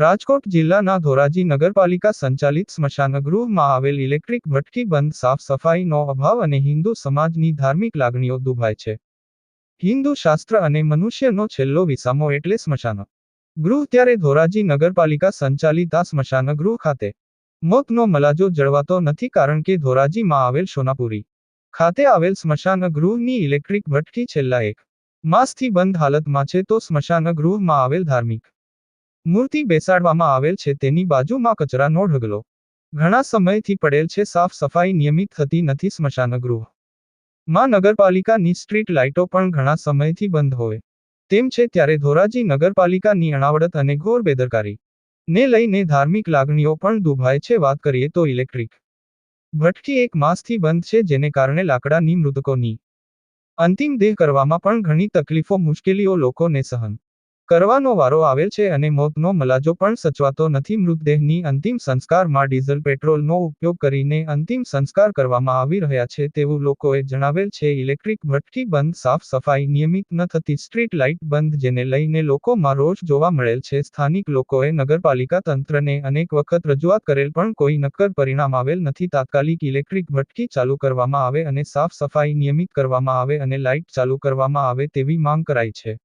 રાજકોટ જિલ્લાના ધોરાજી નગરપાલિકા સંચાલિત સ્મશાનગૃહમાં આવેલ ઇલેક્ટ્રિક ભટકી બંધ, સાફ સફાઈનો અભાવ અને હિન્દુ સમાજની ધાર્મિક લાગણીઓ દુભાય છે. હિન્દુ શાસ્ત્ર અને મનુષ્યનો છેલ્લો વિસામો એટલે સ્મશાન. ગૃહ ત્યારે ધોરાજી નગરપાલિકા સંચાલિત આ સ્મશાનગૃહ ખાતે. મોતનો મલાજો જળવાતો નથી કારણ કે ધોરાજીમાં આવેલ સોનાપુરી ખાતે આવેલ સ્મશાન ગૃહની ઇલેક્ટ્રિક ભટકી છેલ્લા એક માસથી બંધ હાલતમાં છે તો સ્મશાન ગૃહમાં આવેલ ધાર્મિક મૂર્તિ બેસાડવામાં આવેલ છે તેની બાજુમાં કચરાનો ઢગલો. ઘણા સમયથી પડેલ છે સાફ સફાઈ નિયમિત થતી નથી સ્મશાન ગૃહમાં નગરપાલિકાની સ્ટ્રીટ લાઇટો પણ ઘણા સમયથી બંધ હોય. તેમ છે ત્યારે ધોરાજી નગરપાલિકાની અણાવડત અને ઘોર બેદરકારી. ને લઈને ધાર્મિક લાગણીઓ પણ દુભાય છે વાત કરીએ તો ઇલેક્ટ્રિક. ભટકી એક માસથી બંધ છે જેને કારણે લાકડાની મૃતકોની અંતિમ દેહ કરવામાં પણ ઘણી તકલીફો, મુશ્કેલીઓ લોકોને સહન કરવાનો વારો આવેલ છે અને મોતનો મલાજો પણ સચવાતો નથી. મૃતદેહની અંતિમ સંસ્કારમાં ડીઝલ પેટ્રોલનો ઉપયોગ કરીને અંતિમ સંસ્કાર કરવામાં આવી રહ્યા છે તેવું લોકોએ જણાવેલ છે. ઇલેક્ટ્રિક ભઠ્ઠી બંધ, સાફ સફાઈ નિયમિત, ન થતી સ્ટ્રીટ લાઇટ બંધ જેને લઈને લોકોમાં રોષ જોવા મળેલ છે. સ્થાનિક લોકોએ નગરપાલિકા તંત્રને અનેક વખત રજૂઆત કરેલ પણ કોઈ નક્કર પરિણામ આવેલ નથી. તાત્કાલિક ઇલેક્ટ્રિક ભઠ્ઠી ચાલુ કરવામાં આવે અને સાફ સફાઈ નિયમિત કરવામાં આવે અને લાઇટ ચાલુ કરવામાં આવે તેવી માંગ કરાઈ છે.